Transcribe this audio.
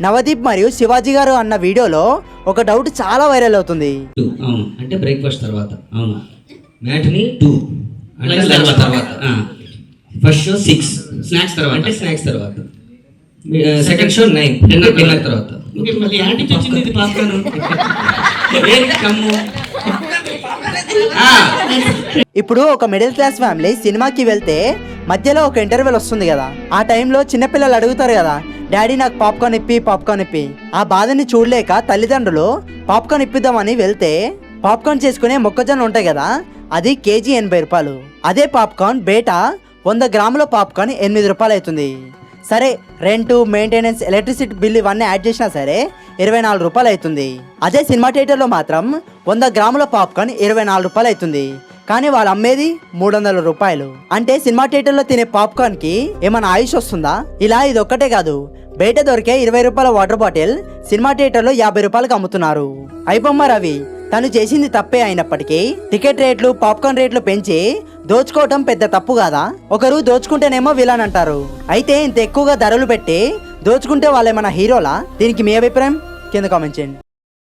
నవదీప్ మరియు శివాజీ గారు అన్న వీడియోలో ఒక డౌట్ చాలా వైరల్ అవుతుంది. అవును. అంటే బ్రేక్ఫాస్ట్ తర్వాత. అవును. మ్యాట్ని టూ అంటే తర్వాత. తర్వాత. ఫస్ట్ షో సిక్స్ స్నాక్స్ తర్వాత. అంటే స్నాక్స్ తర్వాత. Second show nine dinner dinner తర్వాత. మళ్ళీ యాంటీకి వచ్చింది ఇది పాప్కార్న్ ఏంటి కమ్ము? ఆ, ఇప్పుడు ఒక మిడిల్ క్లాస్ ఫ్యామిలీ సినిమాకి వెళ్తే మధ్యలో ఒక ఇంటర్వెల్ వస్తుంది కదా. ఆ టైంలో చిన్నపిల్లలు అడుగుతారు కదా డాడీ నాకు పాప్కార్న్ ఇప్పి పాప్కార్న్ ఇప్పి. ఆ బాధని చూడలేక తల్లిదండ్రులు పాప్కార్న్ ఇప్పిద్దామని వెళ్తే పాప్కార్న్ చేసుకునే మొక్కజొన్న ఉంటాయి కదా అది కేజీ ఎనభై రూపాయలు. అదే పాప్కార్న్ బేట వంద గ్రాముల పాప్కార్న్ ఎనిమిది రూపాయలు అవుతుంది. సరే రెంటు మెయింటెనెన్స్ ఎలక్ట్రిసిటీ బిల్ ఇవన్నీ యాడ్ చేసినా సరే ఇరవై నాలుగు రూపాయలు అవుతుంది. అదే సినిమా థియేటర్లో మాత్రం వంద గ్రాముల పాప్కార్న్ ఇరవై నాలుగు రూపాయలు అవుతుంది. కానీ వాళ్ళు అమ్మేది మూడు వందల రూపాయలు. అంటే సినిమా థియేటర్లో తినే పాప్కార్న్కి ఏమైనా ఆయుష్ వస్తుందా? ఇలా ఇది ఒక్కటే కాదు. బయట దొరికే ఇరవై రూపాయల వాటర్ బాటిల్ సినిమా థియేటర్లో యాభై రూపాయలకు అమ్ముతున్నారు. అయిపోమ్మ రవి తను చేసింది తప్పే అయినప్పటికీ టికెట్ రేట్లు పాప్కార్న్ రేట్లు పెంచి దోచుకోవటం పెద్ద తప్పు కాదా? ఒకరు దోచుకుంటేనేమో విలన్ అంటారు. అయితే ఇంత ఎక్కువగా ధరలు పెట్టి దోచుకుంటే వాళ్ళేమన్నా హీరోలా? దీనికి మీ అభిప్రాయం? కింద కామెంట్ చేయండి.